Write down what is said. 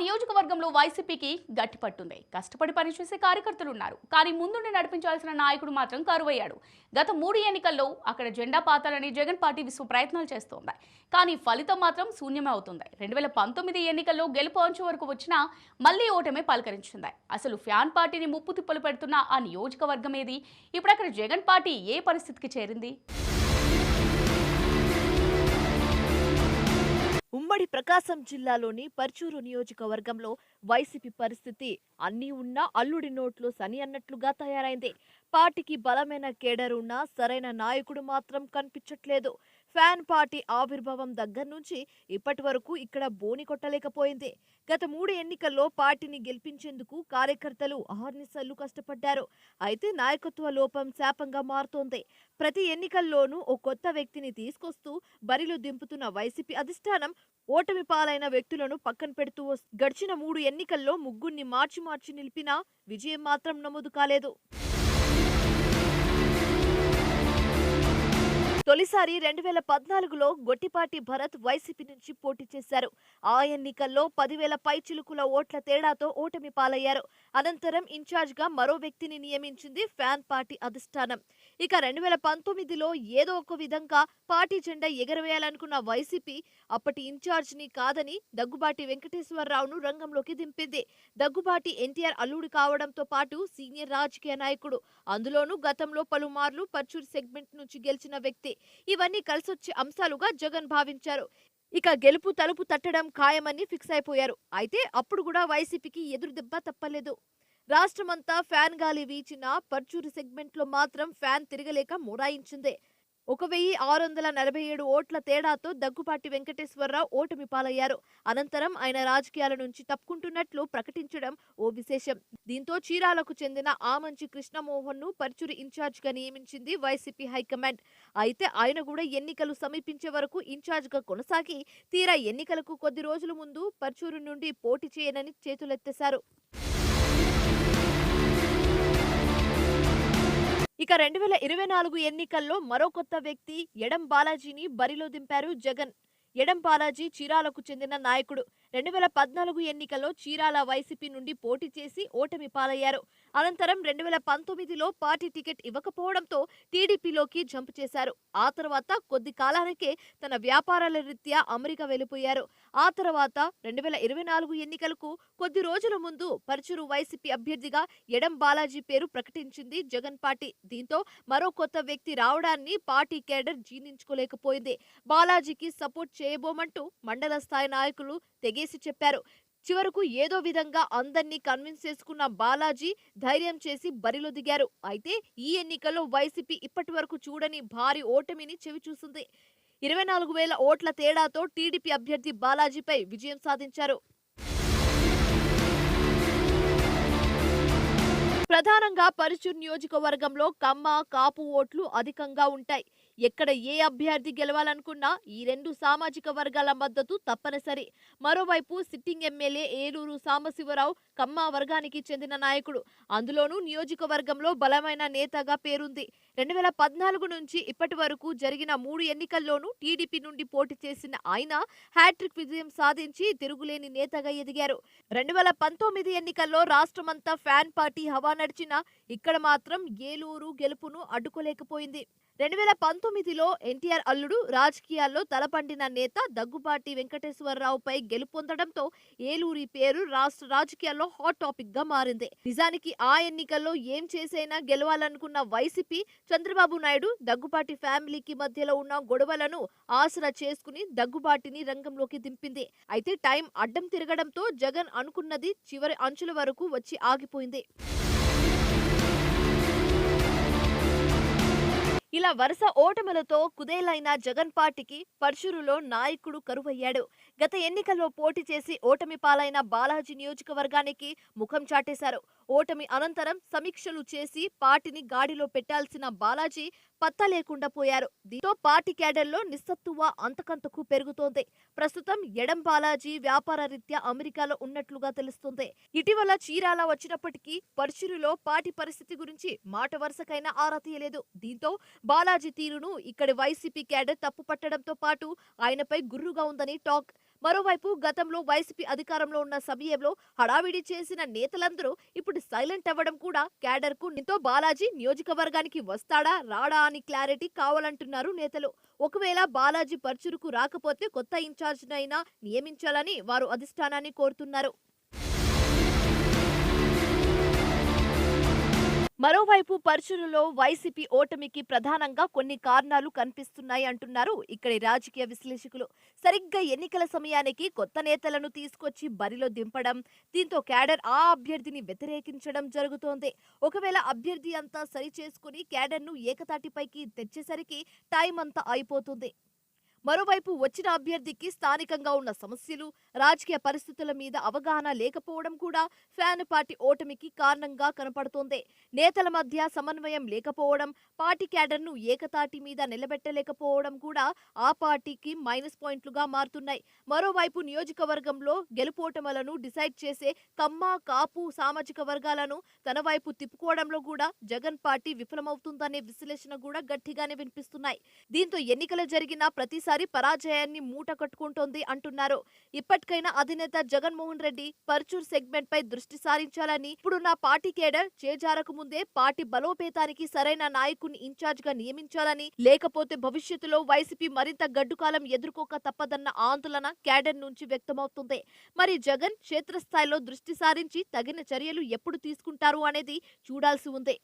నియోజకవర్గంలో వైసీపీకి గట్టి పట్టుంది. కష్టపడి పనిచేసే కార్యకర్తలు ఉన్నారు కానీ ముందుండి నడిపించాల్సిన నాయకుడు మాత్రం కరువయ్యాడు. గత మూడు ఎన్నికల్లో అక్కడ జెండా పాతాలని జగన్ పార్టీ విశ్వ ప్రయత్నాలు చేస్తోంది. కానీ ఫలితం మాత్రం శూన్యమే అవుతుంది. రెండు వేల పంతొమ్మిది ఎన్నికల్లో గెలుపు అంచు వరకు వచ్చినా మళ్ళీ ఓటమే పలకరించింది. అసలు ఫ్యాన్ పార్టీని ముప్పు తిప్పలు పెడుతున్న ఆ నియోజకవర్గం ఏది? ఇప్పుడు అక్కడ జగన్ పార్టీ ఏ పరిస్థితికి చేరింది? ఉమ్మడి ప్రకాశం జిల్లాలోని పర్చూరు నియోజకవర్గంలో వైసీపీ పరిస్థితి అన్నీ ఉన్నా అల్లుడి నోట్లో సని అన్నట్లుగా తయారైంది. పార్టీకి బలమైన కేడర్ ఉన్నా సరైన నాయకుడు మాత్రం కనిపించట్లేదు. ఫ్యాన్ పార్టీ ఆవిర్భావం దగ్గర నుంచి ఇప్పటి వరకు ఇక్కడ బోని కొట్టలేకపోయింది. గత మూడు ఎన్నికల్లో పార్టీని గెలిపించేందుకు కార్యకర్తలు అహర్నిశలు కష్టపడ్డారు. అయితే నాయకత్వ లోపం శాపంగా మారుతోంది. ప్రతి ఎన్నికల్లోనూ ఓ కొత్త వ్యక్తిని తీసుకొస్తూ బరిలో దింపుతున్న వైసీపీ అధిష్టానం ఓటమి పాలైన వ్యక్తులను పక్కన పెడుతూ గడిచిన మూడు ఎన్నికల్లో ముగ్గురిని మార్చి మార్చి నిలిపినా విజయం మాత్రం నమోదు కాలేదు. తొలిసారి రెండు వేల పద్నాలుగులో గొట్టిపాటి భరత్ వైసీపీ నుంచి పోటీ చేశారు. ఆ ఎన్నికల్లో పదివేల పైచిలుకుల ఓట్ల తేడాతో ఓటమి పాలయ్యారు. అనంతరం ఇన్ఛార్జ్గా మరో వ్యక్తిని నియమించింది ఫ్యాన్ పార్టీ అధిష్టానం. ఇక రెండు వేల పంతొమ్మిదిలో ఏదో ఒక విధంగా పార్టీ జెండా ఎగరవేయాలనుకున్న వైసీపీ అప్పటి ఇన్ఛార్జ్ని కాదని దగ్గుబాటి వెంకటేశ్వరరావును రంగంలోకి దింపింది. దగ్గుబాటి ఎన్టీఆర్ అల్లుడు కావడంతో పాటు సీనియర్ రాజకీయ నాయకుడు. అందులోనూ గతంలో పలుమార్లు పర్చూరు సెగ్మెంట్ నుంచి గెలిచిన వ్యక్తి. ఇవన్నీ కలిసొచ్చే అంశాలుగా జగన్ భావించారు. ఇక గెలుపు తలుపు తట్టడం ఖాయమని ఫిక్స్ అయిపోయారు. అయితే అప్పుడు కూడా వైసీపీకి ఎదురు దెబ్బ తప్పలేదు. రాష్ట్రమంతా ఫ్యాన్ గాలి వీచిన పర్చూరి సెగ్మెంట్లో మాత్రం ఫ్యాన్ తిరగలేక మొరాయించిందే. ఒక వెయ్యి ఆరు వందల నలభై ఏడు ఓట్ల తేడాతో దగ్గుపాటి వెంకటేశ్వరరావు ఓటమి పాలయ్యారు. అనంతరం ఆయన రాజకీయాల నుంచి తప్పుకుంటున్నట్లు ప్రకటించడం ఓ విశేషం. దీంతో చీరాలకు చెందిన ఆమంచి కృష్ణమోహన్ను పర్చూరు ఇన్ఛార్జ్గా నియమించింది వైసీపీ హైకమాండ్. అయితే ఆయన కూడా ఎన్నికలు సమీపించే వరకు ఇన్ఛార్జ్గా కొనసాగి తీరా ఎన్నికలకు కొద్ది రోజుల ముందు పర్చూరు నుండి పోటీ చేయనని చేతులెత్తేశారు. ఇక రెండు వేల ఇరవై నాలుగు ఎన్నికల్లో మరో కొత్త వ్యక్తి ఎడం బాలాజీని బరిలో దింపారు జగన్. ఎడం బాలాజీ చీరాలకు చెందిన నాయకుడు. రెండు వేల పద్నాలుగు ఎన్నికల్లో చీరాల వైసీపీ నుండి పోటీ చేసి ఓటమి పాలయ్యారు. అనంతరం రెండు వేల పంతొమ్మిదిలో పార్టీ టికెట్ ఇవ్వకపోవడంతో టీడీపీలోకి జంప్ చేశారు. ఆ తర్వాత కొద్ది కాలానికే తన వ్యాపారాల రీత్యా అమెరికా వెళ్ళిపోయారు ఆ తర్వాత రెండు వేల ఇరవై నాలుగు ఎన్నికలకు కొద్ది రోజుల ముందు పరుచురు వైసీపీ అభ్యర్థిగా ఎడం బాలాజీ పేరు ప్రకటించింది జగన్ పార్టీ. దీంతో మరో కొత్త వ్యక్తి రావడాన్ని పార్టీ కేడర్ జీర్ణించుకోలేకపోయింది. బాలాజీకి సపోర్ట్ చేయబోమంటూ మండల స్థాయి నాయకులు తెగేసి చెప్పారు. చివరకు ఏదో విధంగా అందర్నీ కన్విన్స్ చేసుకున్న బాలాజీ ధైర్యం చేసి బరిలో దిగారు. అయితే ఈ ఎన్నికల్లో వైసీపీ ఇప్పటి వరకు చూడని భారీ ఓటమిని చెవిచూసింది ఇరవై నాలుగు వేల ఓట్ల తేడాతో టీడీపీ అభ్యర్థి బాలాజీపై విజయం సాధించారు. ప్రధానంగా పరుచూరు నియోజకవర్గంలో కమ్మ కాపు ఓట్లు అధికంగా ఉంటాయి. ఎక్కడ ఏ అభ్యర్థి గెలవాలనుకున్నా ఈ రెండు సామాజిక వర్గాల మద్దతు తప్పనిసరి. మరోవైపు సిట్టింగ్ ఎమ్మెల్యే ఏలూరు సాంబశివరావు కమ్మ వర్గానికి చెందిన నాయకుడు. అందులోనూ నియోజకవర్గంలో బలమైన నేతగా పేరుంది. రెండు వేల పద్నాలుగు నుంచి ఇప్పటి వరకు జరిగిన మూడు ఎన్నికల్లోనూ టీడీపీ నుండి పోటీ చేసిన ఆయన హ్యాట్రిక్ విజయం సాధించి తిరుగులేని నేతగా ఎదిగారు. రెండు వేల పంతొమ్మిది ఎన్నికల్లో రాష్ట్రమంతా ఫ్యాన్ పార్టీ హవా నడిచినా ఇక్కడ మాత్రం ఏలూరు గెలుపును అడ్డుకోలేకపోయింది. రెండు వేల పంతొమ్మిదిలో ఎన్టీఆర్ అల్లుడు రాజకీయాల్లో తలపండిన నేత దగ్గుబాటి వెంకటేశ్వరరావుపై గెలుపొందడంతో ఏలూరి పేరు రాష్ట్ర రాజకీయాల్లో హాట్ టాపిక్గా మారింది. నిజానికి ఆ ఎన్నికల్లో ఏం చేసైనా గెలవాలనుకున్న వైసీపీ చంద్రబాబు నాయుడు దగ్గుబాటి ఫ్యామిలీకి మధ్యలో ఉన్న గొడవలను ఆసరా చేసుకుని దగ్గుబాటిని రంగంలోకి దింపింది. అయితే టైం అడ్డం తిరగడంతో జగన్ అనుకున్నది చివరి అంచుల వరకు వచ్చి ఆగిపోయింది. ఇలా వరుస ఓటములతో కుదేలైన జగన్ పార్టీకి పరశురులో నాయకుడు కరువయ్యాడు. గత ఎన్నికల్లో పోటీ చేసి ఓటమి పాలైన బాలాజీ నియోజకవర్గానికి ముఖం చాటేశారు. ఓటమి అనంతరం సమీక్షలు చేసి పార్టీని గాడిలో పెట్టాల్సిన బాలాజీ పత్తా లేకుండా పోయారు. దీంతో పార్టీ క్యాడర్లో నిస్సత్తువ అంతకంతకు పెరుగుతోంది. ప్రస్తుతం ఎడం బాలాజీ వ్యాపార రీత్యా అమెరికాలో ఉన్నట్లుగా తెలుస్తుంది. ఇటీవల చీరాల వచ్చినప్పటికీ పర్షురులో పార్టీ పరిస్థితి గురించి మాట వరుసకైనా ఆరా తీయలేదు. దీంతో బాలాజీ తీరును ఇక్కడి వైసీపీ క్యాడర్ తప్పు పట్టడంతో పాటు ఆయనపై గుర్రుగా ఉందని టాక్ మరోవైపు గతంలో వైసీపీ అధికారంలో ఉన్న సమయంలో హడావిడి చేసిన నేతలందరూ ఇప్పుడు సైలెంట్ అవ్వడం కూడా క్యాడర్కు ఎంతో బాలాజీ నియోజకవర్గానికి వస్తాడా రాడా అని క్లారిటీ కావాలంటున్నారు నేతలు. ఒకవేళ బాలాజీ పర్చురుకు రాకపోతే కొత్త ఇన్ఛార్జ్నైనా నియమించాలని వారు అధిష్టానాన్ని కోరుతున్నారు. మరోవైపు పరుచులలో వైసీపీ ఓటమికి ప్రధానంగా కొన్ని కారణాలు కనిపిస్తున్నాయి అంటున్నారు. ఇక్కడి రాజకీయ విశ్లేషకులు సరిగ్గా ఎన్నికల సమయానికి కొత్త నేతలను తీసుకొచ్చి బరిలో దింపడం దీంతో క్యాడర్ ఆ అభ్యర్థిని వ్యతిరేకించడం జరుగుతోంది. ఒకవేళ అభ్యర్థి అంతా సరి చేసుకుని క్యాడర్ను ఏకతాటిపైకి తెచ్చేసరికి టైం అంతా అయిపోతుంది. మరోవైపు వచ్చిన అభ్యర్థికి స్థానికంగా ఉన్న సమస్యలు రాజకీయ పరిస్థితుల మీద అవగాహన లేకపోవడం కూడా ఫ్యాన్ పార్టీ ఓటమికి కారణంగా కనపడుతోంది. నేతల మధ్య సమన్వయం లేకపోవడం పార్టీ క్యాడర్ను ఏకతాటి మీద నిలబెట్టలేకపోవడం కూడా ఆ పార్టీకి మైనస్ పాయింట్లుగా మారుతున్నాయి. మరోవైపు నియోజకవర్గంలో గెలుపోటములను డిసైడ్ చేసే కమ్మ కాపు సామాజిక వర్గాలను తన వైపు తిప్పుకోవడంలో కూడా జగన్ పార్టీ విఫలమవుతుందనే విశ్లేషణ కూడా గట్టిగానే వినిపిస్తున్నాయి. దీంతో ఎన్నికలు జరిగిన ప్రతిసారి పరాజయాన్ని మూట కట్టుకుంటోంది అంటున్నారు. ఇప్పటికైనా అధినేత జగన్మోహన్ రెడ్డి పర్చూర్ సెగ్మెంట్ పై దృష్టి సారించాలని ఇప్పుడున్న పార్టీ కేడర్ చేజారకు ముందే పార్టీ బలోపేతానికి సరైన నాయకుని ఇన్ఛార్జ్గా నియమించాలని లేకపోతే భవిష్యత్తులో వైసీపీ మరింత గడ్డుకాలం ఎదుర్కోక తప్పదన్న ఆందోళన కేడర్ నుంచి వ్యక్తమవుతుంది. మరి జగన్ క్షేత్రస్థాయిలో దృష్టి సారించి తగిన చర్యలు ఎప్పుడు తీసుకుంటారు అనేది చూడాల్సి ఉంది.